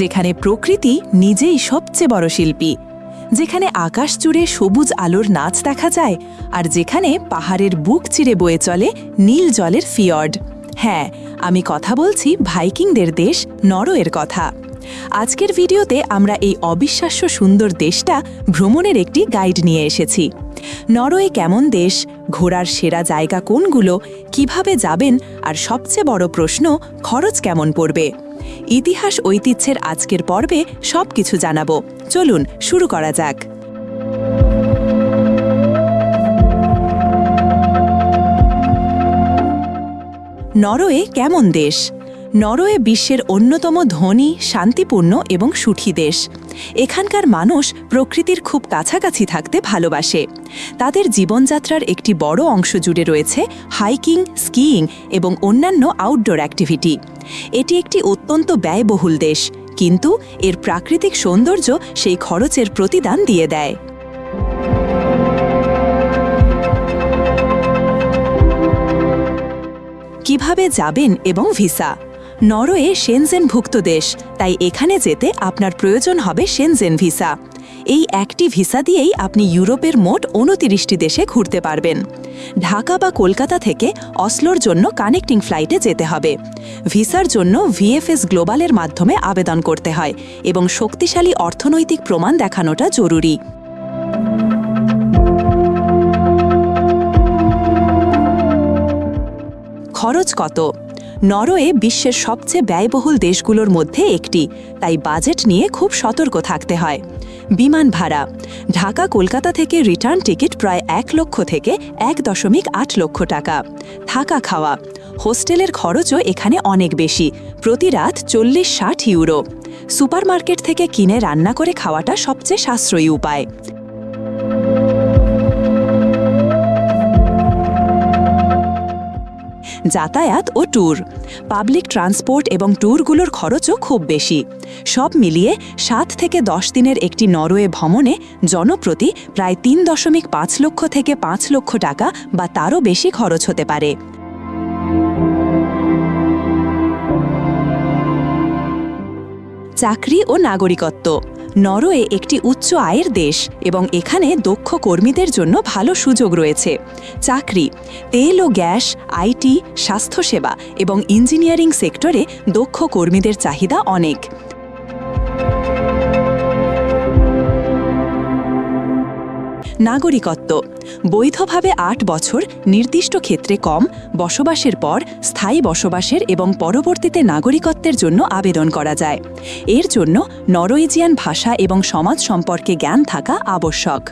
যেখানে প্রকৃতি নিজেই সবচেয়ে বড় শিল্পী। যেখানে আকাশ জুড়ে সবুজ আলোর নাচ দেখা যায় আর যেখানে পাহাড়ের বুক চিরে বয়ে চলে নীল জলের ফিয়র্ড। হ্যাঁ আমি কথা বলছি ভাইকিংদের দেশ নরওয়ের কথা। আজকের ভিডিওতে আমরা এই অবিশ্বাস্য সুন্দর দেশটা ভ্রমণের একটি গাইড নিয়ে এসেছি। নরওয়ে কেমন দেশ, ঘোরার সেরা জায়গা কোনগুলো, কীভাবে যাবেন, আর সবচেয়ে বড় প্রশ্ন, খরচ কেমন পড়বে? ইতিহাস ঐতিহ্যের আজকের পর্বে সব কিছু জানাব। চলুন শুরু করা যাক। নরওয়ে কেমন দেশ? নরওয়ে বিশ্বের অন্যতম ধনী, শান্তিপূর্ণ এবং সুখী দেশ। এখানকার মানুষ প্রকৃতির খুব কাছাকাছি থাকতে ভালোবাসে। তাদের জীবনযাত্রার একটি বড় অংশ জুড়ে রয়েছে হাইকিং, স্কিইং এবং অন্যান্য আউটডোর অ্যাক্টিভিটি এটি একটি অত্যন্ত ব্যয়বহুল দেশ, কিন্তু এর প্রাকৃতিক সৌন্দর্য সেই খরচের প্রতিদান দিয়ে দেয়। কীভাবে যাবেন এবং ভিসা? নরওয়ে সেনজেনভুক্ত দেশ, তাই এখানে যেতে আপনার প্রয়োজন হবে সেনজেন ভিসা। এই একটি ভিসা দিয়েই আপনি ইউরোপের মোট উনতিরিশটি দেশে ঘুরতে পারবেন। ঢাকা বা কলকাতা থেকে অসলোর জন্য কানেক্টিং ফ্লাইটে যেতে হবে। ভিসার জন্য ভিএফএস গ্লোবালের মাধ্যমে আবেদন করতে হয় এবং শক্তিশালী অর্থনৈতিক প্রমাণ দেখানোটা জরুরি। খরচ কত? নরওয়ে বিশ্বের সবচেয়ে ব্যয়বহুল দেশগুলোর মধ্যে একটি, তাই বাজেট নিয়ে খুব সতর্ক থাকতে হয়। বিমান ভাড়া, ঢাকা কলকাতা থেকে রিটার্ন টিকিট প্রায় এক লক্ষ থেকে এক দশমিক আট লক্ষ টাকা। থাকা খাওয়া, হোস্টেলের খরচও এখানে অনেক বেশি, প্রতি রাত চল্লিশ ষাট ইউরো। সুপারমার্কেট থেকে কিনে রান্না করে খাওয়াটা সবচেয়ে সাশ্রয়ী উপায়। যাতায়াত ও ট্যুর। পাবলিক ট্রান্সপোর্ট এবং ট্যুরগুলোর খরচও খুব বেশি। সব মিলিয়ে সাত থেকে দশ দিনের একটি নরওয়ে ভ্রমণে জনপ্রতি প্রায় তিন দশমিক পাঁচ লক্ষ থেকে পাঁচ লক্ষ টাকা বা তারও বেশি খরচ হতে পারে। চাকরি ও নাগরিকত্ব। নরওয়ে একটি উচ্চ আয়ের দেশ এবং এখানে দক্ষ কর্মীদের জন্য ভালো সুযোগ রয়েছে। চাকরি, তেল ও গ্যাস, আইটি, স্বাস্থ্যসেবা এবং ইঞ্জিনিয়ারিং সেক্টরে দক্ষ কর্মীদের চাহিদা অনেক। নাগরিকত্ব বৈধভাবে আট বছর নির্দিষ্ট ক্ষেত্রে কম, বসবাসের পর স্থায়ী বসবাসের এবং পরবর্তীতে নাগরিকত্বের জন্য আবেদন করা যায়। এর জন্য নরওয়েজিয়ান ভাষা এবং সমাজ সম্পর্কে জ্ঞান থাকা আবশ্যক।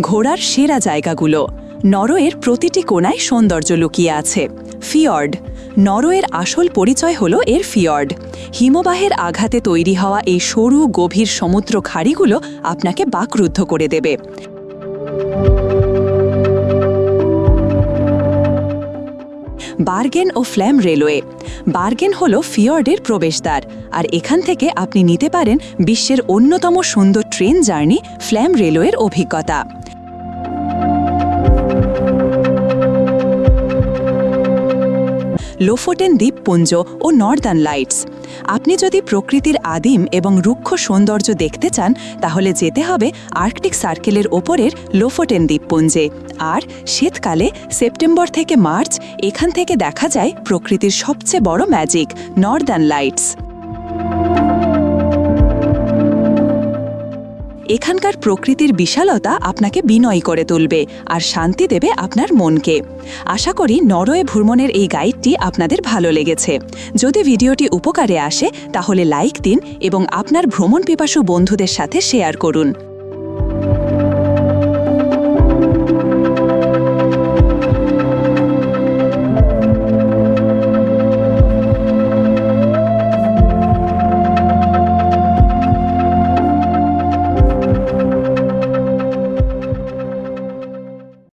ঘোরার সেরা জায়গাগুলো। নরওয়ের প্রতিটি কোণায় সৌন্দর্য লুকিয়ে আছে। ফিয়র্ড নরওয়ের আসল পরিচয় হল এর ফিয়র্ড। হিমবাহের আঘাতে তৈরি হওয়া এই সরু, গভীর সমুদ্র খাড়িগুলো আপনাকে বাকরুদ্ধ করে দেবে। বার্গেন ও ফ্ল্যাম রেলওয়ে। বার্গেন হল ফিয়র্ডের প্রবেশদ্বার, আর এখান থেকে আপনি নিতে পারেন বিশ্বের অন্যতম সুন্দর ট্রেন জার্নি ফ্ল্যাম রেলওয়ের অভিজ্ঞতা। লোফোটেন দ্বীপপুঞ্জ ও নর্দার্ন লাইটস। আপনি যদি প্রকৃতির আদিম এবং রুক্ষ সৌন্দর্য দেখতে চান, তাহলে যেতে হবে আর্কটিক সার্কেলের ওপরের লোফোটেন দ্বীপপুঞ্জে। আর শীতকালে সেপ্টেম্বর থেকে মার্চ, এখান থেকে দেখা যায় প্রকৃতির সবচেয়ে বড় ম্যাজিক, নর্দার্ন লাইটস। এখানকার প্রকৃতির বিশালতা আপনাকে বিনয় করে তুলবে আর শান্তি দেবে আপনার মনকে। আশা করি নরওয়ে ভ্রমণের এই গাইডটি আপনাদের ভালো লেগেছে। যদি ভিডিওটি উপকারে আসে, তাহলে লাইক দিন এবং আপনার ভ্রমণ পিপাসু বন্ধুদের সাথে শেয়ার করুন।